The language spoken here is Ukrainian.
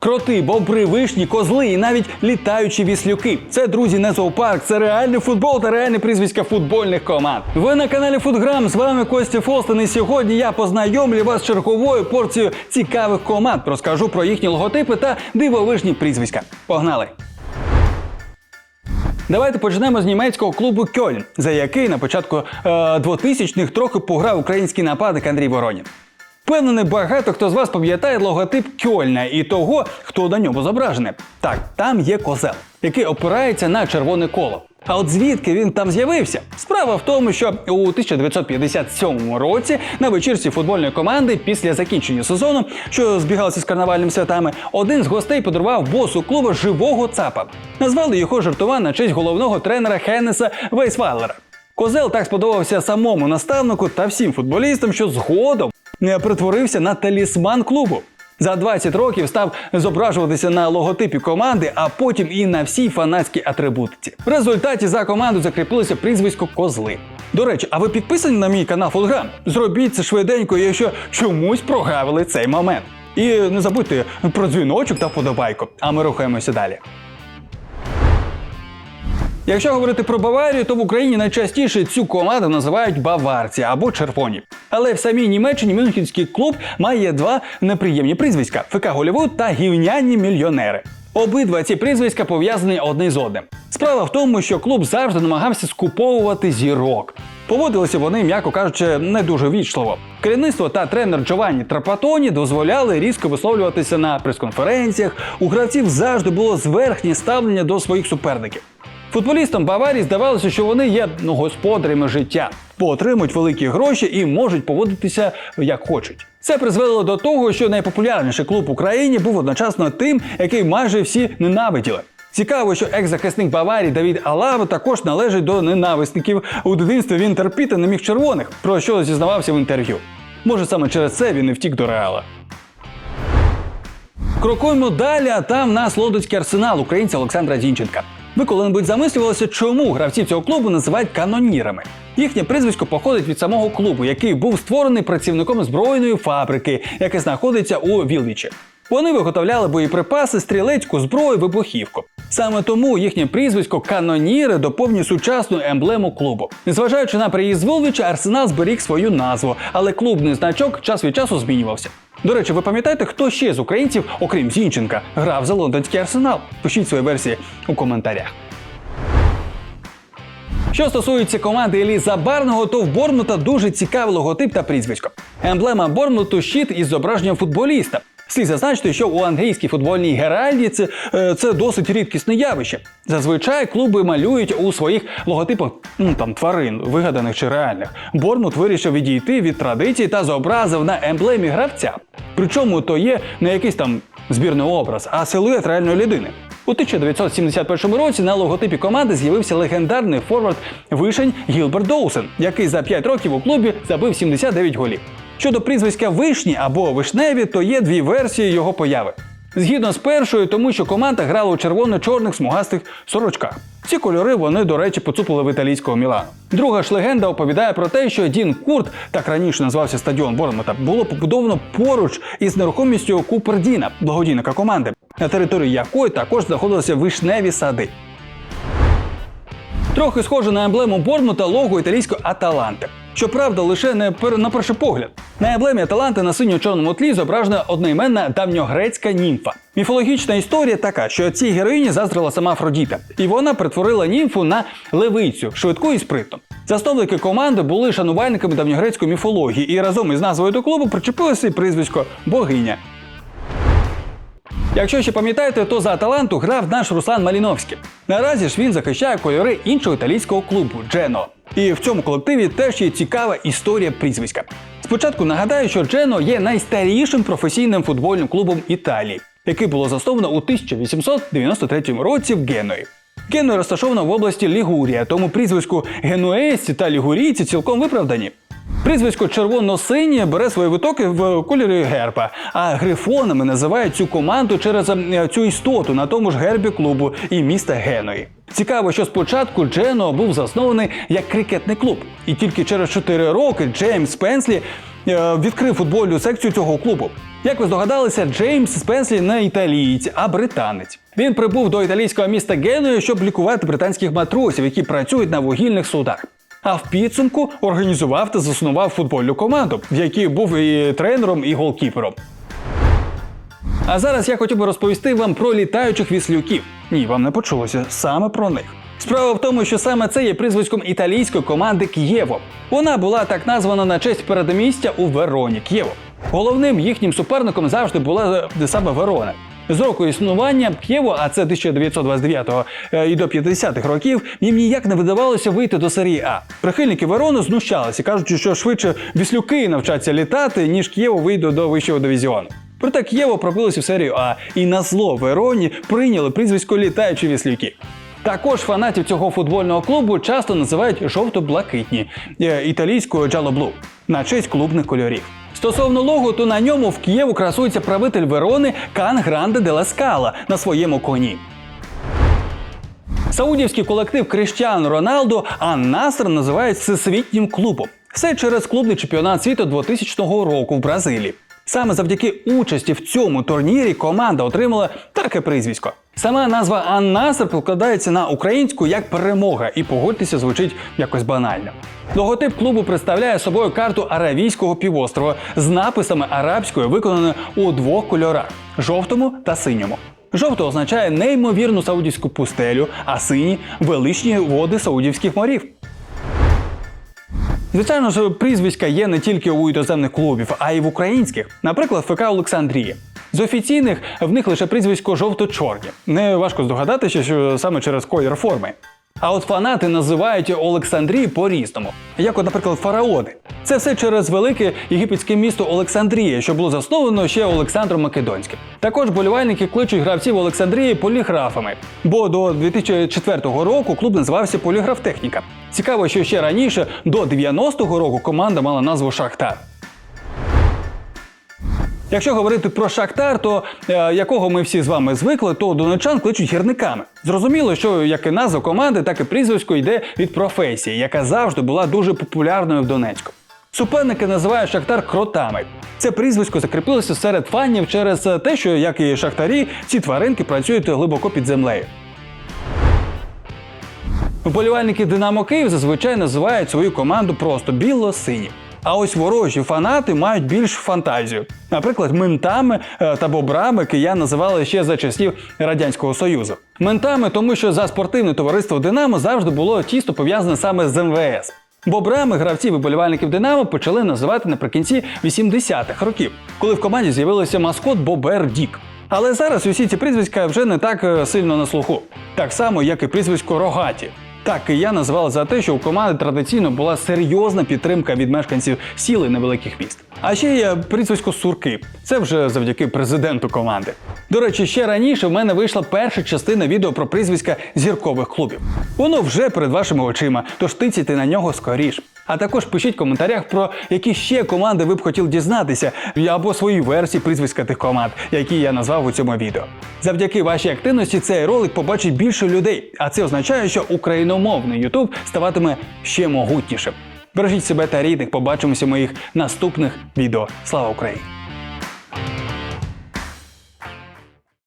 Кроти, бобри, вишні, козли і навіть літаючі віслюки. Це друзі, не зоопарк, це реальний футбол та реальне прізвиська футбольних команд. Ви на каналі Футграм. З вами Костя Фостин. І сьогодні я познайомлю вас з черговою порцією цікавих команд. Розкажу про їхні логотипи та дивовижні прізвиська. Погнали! Давайте почнемо з німецького клубу Кьольн, за який на початку е, 2000-х трохи пограв український нападник Андрій Воронін. Впевнений, багато хто з вас пам'ятає логотип Кьольна і того, хто на ньому зображений. Так, там є козел, який опирається на червоне коло. А от звідки він там з'явився? Справа в тому, що у 1957 році на вечірці футбольної команди після закінчення сезону, що збігалося з карнавальними святами, один з гостей подарував босу клубу живого цапа. Назвали його жартова на честь головного тренера Хеннеса Вейсваллера. Козел так сподобався самому наставнику та всім футболістам, що згодом перетворився на талісман клубу. За 20 років став зображуватися на логотипі команди, а потім і на всій фанатській атрибутиці. В результаті за команду закріпилося прізвисько Козли. До речі, а ви підписані на мій канал Футграм? Зробіть це швиденько, якщо чомусь прогавили цей момент. І не забудьте про дзвіночок та вподобайку. А ми рухаємося далі. Якщо говорити про Баварію, то в Україні найчастіше цю команду називають баварці або червоні. Але в самій Німеччині Мюнхенський клуб має два неприємні прізвиська: ФК Голівуд та гівняні мільйонери. Обидва ці прізвиська пов'язані одне з одним. Справа в тому, що клуб завжди намагався скуповувати зірок. Поводилися вони, м'яко кажучи, не дуже вічливо. Керівництво та тренер Джованні Трапатоні дозволяли різко висловлюватися на прес-конференціях. У гравців завжди було зверхнє ставлення до своїх суперників. Футболістам Баварії здавалося, що вони є ну, господарями життя, бо отримують великі гроші і можуть поводитися як хочуть. Це призвело до того, що найпопулярніший клуб в Україні був одночасно тим, який майже всі ненавиділи. Цікаво, що екс-захисник Баварії Давід Алаба також належить до ненависників. У дитинстві він терпіти не міг червоних, про що зізнавався в інтерв'ю. Може, саме через це він і втік до реала. Крокуємо далі, а там нас лодоцький арсенал українця Олександра Дінченка. Ви коли-небудь замислювалися, чому гравців цього клубу називають канонірами? Їхнє прізвисько походить від самого клубу, який був створений працівником збройної фабрики, яка знаходиться у Вілвічі. Вони виготовляли боєприпаси, стрілецьку зброю, вибухівку. Саме тому їхнє прізвисько каноніри доповнює сучасну емблему клубу. Незважаючи на приїзд з Вілвіча, арсенал зберіг свою назву, але клубний значок час від часу змінювався. До речі, ви пам'ятаєте, хто ще з українців, окрім Зінченка, грав за лондонський арсенал? Пишіть свої версії у коментарях. Що стосується команди Елі Забарного, то в Бормута дуже цікавий логотип та прізвисько. Емблема Бормуту щит із зображенням футболіста. Слід зазначити, що у англійській футбольній геральдіці е, це досить рідкісне явище. Зазвичай клуби малюють у своїх логотипах ну, там, тварин, вигаданих чи реальних. Бормут вирішив відійти від традицій та зобразив на емблемі гравця. Причому то є не якийсь там збірний образ, а силует реальної людини. У 1971 році на логотипі команди з'явився легендарний форвард вишень Гілберт Доусен, який за 5 років у клубі забив 79 голів. Щодо прізвиська вишні або вишневі, то є дві версії його появи. Згідно з першою, тому що команда грала у червоно-чорних смугастих сорочках. Ці кольори вони, до речі, поцупили в італійського Мілану. Друга ж легенда оповідає про те, що Дін Курт, так раніше називався стадіон Бормута, було побудовано поруч із нерухомістю Купердіна, благодійника команди, на території якої також знаходилися вишневі сади. Трохи схоже на емблему Бормута лого італійської Аталанти. Щоправда, лише не пер... на перший погляд. На емблемі Аталанти на синьо-чорному тлі зображена одноіменна давньогрецька німфа. Міфологічна історія така, що цій героїні заздрила сама Афродіта, і вона перетворила німфу на левицю, швидку і спритну. Засновники команди були шанувальниками давньогрецької міфології, і разом із назвою до клубу причепилося і прізвисько богиня. Якщо ще пам'ятаєте, то за Аталанту грав наш Руслан Маліновський. Наразі ж він захищає кольори іншого італійського клубу Джено. І в цьому колективі теж є цікава історія прізвиська. Спочатку нагадаю, що Джено є найстарішим професійним футбольним клубом Італії, який було засновано у 1893 році в Геної. Генуя розташована в області Лігурія, тому прізвиську генуесці та лігурійці цілком виправдані. Прізвисько червоно-синє бере свої витоки в кольорі герба, а грифонами називають цю команду через е, цю істоту на тому ж гербі клубу і міста Геної. Цікаво, що спочатку Джено був заснований як крикетний клуб, і тільки через 4 роки Джеймс Пенслі е, відкрив футбольну секцію цього клубу. Як ви здогадалися, Джеймс Спенслі не італієць, а британець. Він прибув до італійського міста Генуї, щоб лікувати британських матросів, які працюють на вугільних судах. А в підсумку організував та заснував футбольну команду, в якій був і тренером, і голкіпером. А зараз я хотів би розповісти вам про літаючих віслюків. Ні, вам не почулося саме про них. Справа в тому, що саме це є прізвиськом італійської команди К'єво. Вона була так названа на честь передмістя у Вероні К'єво. Головним їхнім суперником завжди була е, саме Верона. З року існування К'єво, а це 1929 е, і до 50-х років, їм ніяк не видавалося вийти до серії А. Прихильники Верону знущалися, кажучи, що швидше віслюки навчаться літати, ніж К'єво вийде до вищого дивізіону. Проте К'єво пробилося в серію А і на зло Вероні прийняли прізвисько літаючі віслюки. Також фанатів цього футбольного клубу часто називають жовто-блакитні е, італійською джалоблу на честь клубних кольорів. Стосовно логу, то на ньому в Києву красується правитель Верони Кан Гранде де Ласкала на своєму коні. Саудівський колектив Кріштіан Роналдо Ан-Наср називають всесвітнім клубом. Все через клубний чемпіонат світу 2000 року в Бразилії. Саме завдяки участі в цьому турнірі команда отримала таке прізвисько. Сама назва Ан-Наср покладається на українську як перемога, і погодьтеся, звучить якось банально. Логотип клубу представляє собою карту Аравійського півострова з написами арабською, виконаною у двох кольорах жовтому та синьому. Жовто означає неймовірну саудівську пустелю, а сині величні води саудівських морів. Звичайно ж, прізвиська є не тільки у іноземних клубів, а й в українських, наприклад, ФК Олександрії. З офіційних в них лише прізвисько жовто-чорні. Не важко здогадатися, що саме через колір форми. А от фанати називають Олександрію по-різному, як, от, наприклад, фараони. Це все через велике єгипетське місто Олександрія, що було засновано ще Олександром Македонським. Також болівальники кличуть гравців Олександрії поліграфами, бо до 2004 року клуб називався Поліграф Техніка. Цікаво, що ще раніше, до 90-го року, команда мала назву Шахтар. Якщо говорити про Шахтар, то е, якого ми всі з вами звикли, то донечан кличуть гірниками. Зрозуміло, що як і назва команди, так і прізвисько йде від професії, яка завжди була дуже популярною в Донецьку. Суперники називають Шахтар кротами. Це прізвисько закріпилося серед фанів через те, що, як і шахтарі, ці тваринки працюють глибоко під землею. Вболівальники Динамо Київ зазвичай називають свою команду просто біло-сині. А ось ворожі фанати мають більш фантазію. Наприклад, ментами е, та бобрами киян називали ще за часів Радянського Союзу. Ментами, тому що за спортивне товариство Динамо завжди було тісто пов'язане саме з МВС. Бобрами гравців і Динамо почали називати наприкінці 80-х років, коли в команді з'явився маскот Бобер Дік. Але зараз усі ці прізвиська вже не так е, сильно на слуху, так само, як і прізвисько Рогаті. Так я назвали за те, що у команди традиційно була серйозна підтримка від мешканців сіл і невеликих міст. А ще є прізвисько Сурки. Це вже завдяки президенту команди. До речі, ще раніше в мене вийшла перша частина відео про прізвиська зіркових клубів. Воно вже перед вашими очима, тож тицяйте на нього скоріш. А також пишіть в коментарях про які ще команди ви б хотіли дізнатися, або свої версії прізвиська тих команд, які я назвав у цьому відео. Завдяки вашій активності цей ролик побачить більше людей, а це означає, що україномовний YouTube ставатиме ще могутнішим. Бережіть себе та рідних, побачимося в моїх наступних відео. Слава Україні!